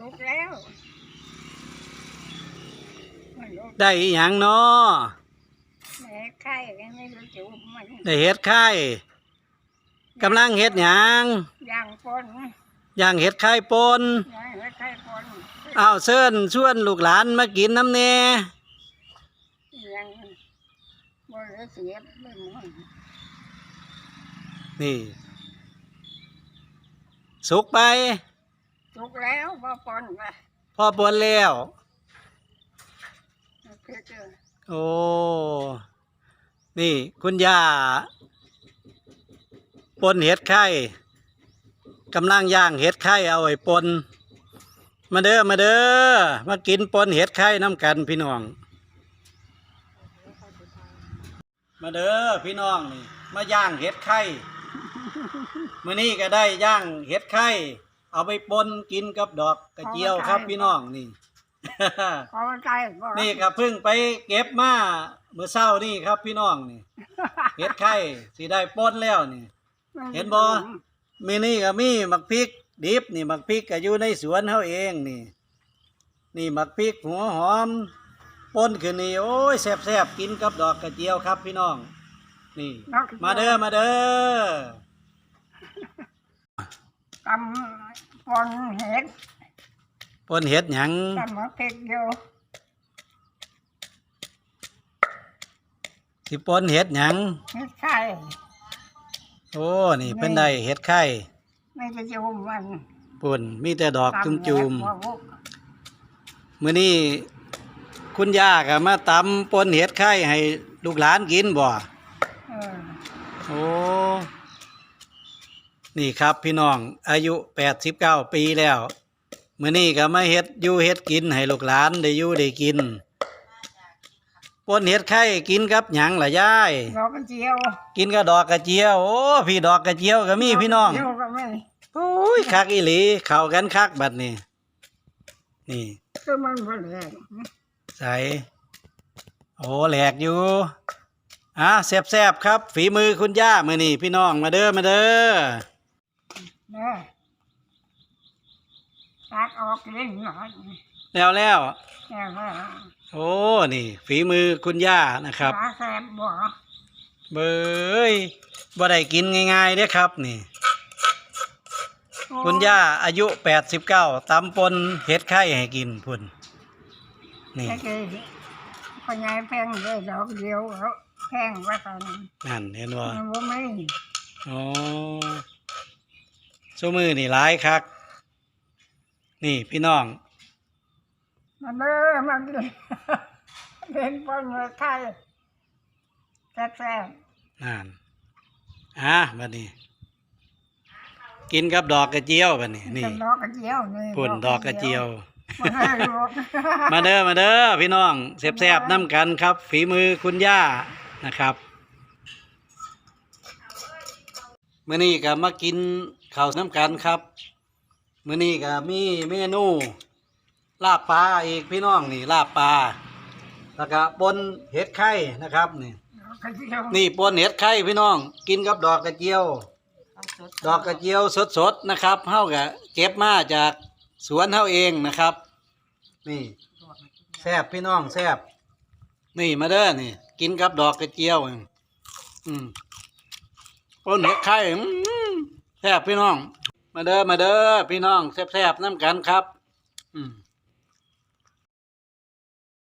สุกแล้วมันรู้ได้อีหยังเนาะแม่ไข่ยังไม่รู้จุมันได้เฮ็ดไข่กำลังเฮ็ดหยังย่างปนย่างเฮ็ดไข่ปนย่างไข่ปนอ้าวเชิญชวนลูกหลานมากินน้ำแน่ย่างบริเสียบเลยมันนี่สุกไป สุกแล้วบ่ปนไปพอปนแล้วเพื่อเจอโอ้ นี่คุณย่าปนเห็ดไข่กำลังย่างเห็ดไข่เอาไว้ปน มาเด้อมาเด้อมากินปนเห็ดไข่น้ำกันพี่น้อง มาเด้อพี่น้องนี่มาย่างเห็ดไข่มื้อนี้ก็ได้ย่างเห็ดไข่ เอาไปปนกินกับดอกกระเจียวครับพี่น้องนี่ ขอใจบ่นี่ก็เพิ่งไปเก็บมาเมื่อเช้านี่ครับพี่น้องนี่เห็ดไข่สิได้ป้นแล้วนี่ เห็นบ่มีนี่ก็มีหมักพริกดิบนี่หมักพริกก็อยู่ในสวนเฮาเองนี่ นี่หมักพริกหัวหอมป้นขึ้นนี่โอ้ยแซ่บๆกินกับดอกกระเจียวครับพี่น้อง นี่ มาเด้อมาเด้อ ตำปนเห็ดป้นเห็ดหยังตำมะเพ็กอยู่สิป้นเห็ดหยังเห็ดไข่โอ้นี่เป็นได้เห็ดไข่ไม่จะจุมมันปุ่นมีแต่ดอกจุ่มตำแบบบ่บุกๆมื้อนี้คุณย่าก็มาตำป่นเห็ดไข่ให้ลูกหลานกินบ่เออโอ้ นี่ครับพี่น้องอายุแปดสิบเก้าปีแล้วมื้อนี้ก็มาเฮ็ดอยู่เฮ็ดกินให้ลูกหลานได้อยู่ได้กินป่นเห็ดไข่กินกับหยังล่ะยายดอกกระเจียวกินกับดอกกระเจียวโอ้พี่ดอกกระเจียวก็มีพี่น้องเจียวก็ไม่โอ้ยคักอีหลีเข้ากันคักบัดนี้นี่คือมันบ่แรงใส่โอ้แหลกอยู่อะแซบๆครับ ฝีมือคุณย่ามือนี่พี่น้องมาเด้อมาเด้อ เด้อตักออกเล่นหน่อยแล้วแล้วแล้วก็โอ้นี่ ฝีมือคุณย่านะครับปลาแสบบ่เบยบ่ได้กินง่ายๆเด้อครับ นี่ คุณย่าอายุแปดสิบเก้าตำปนเห็ดไข่ให้กินพุ่นนี่แค่คือพญายแพงได้ดอกเดียวแล้วแพงว่าตอนนั้นนั่นเห็นว่ามันบ่ไม่อ๋อ ซูมือนี่ร้ายคัก นี่พี่น้อง มันเด้อมันเล่นเล่นบอลเลยไทยแซ่บนั่นอะบัดนี้ กินกับดอกกระเจียวบัดนี้ๆนี่เป็นดอกกระเจียวนี่ปุ่นดอกกระเจียวมันให้รสมาเด้อมาเด้อพี่น้องแซ่บๆน้ำกันครับ ฝีมือคุณย่านะครับมื้อนี้ก็มากิน ข้าวน้ำกันครับมื้อนี้ก็มีเมนูลาบปลาอีกพี่น้องนี่ลาบปลาแล้วก็ปนเห็ดไข่นะครับนี่ดอกกระเจียวนี่ปนเห็ดไข่พี่น้อง กินกับดอกกระเจียว ดอกกระเจียวสดๆนะครับเฮาก็เก็บมาจากสวนเฮาเองนะครับ นี่แซ่บพี่น้องแซ่บนี่มาเด้อนี่ กินกับดอกกระเจียวอืมปนเห็ดไข่อืม แซ่บพี่น้อง มาเด้อมาเด้อพี่น้องแซ่บๆน้ำกันครับ อืม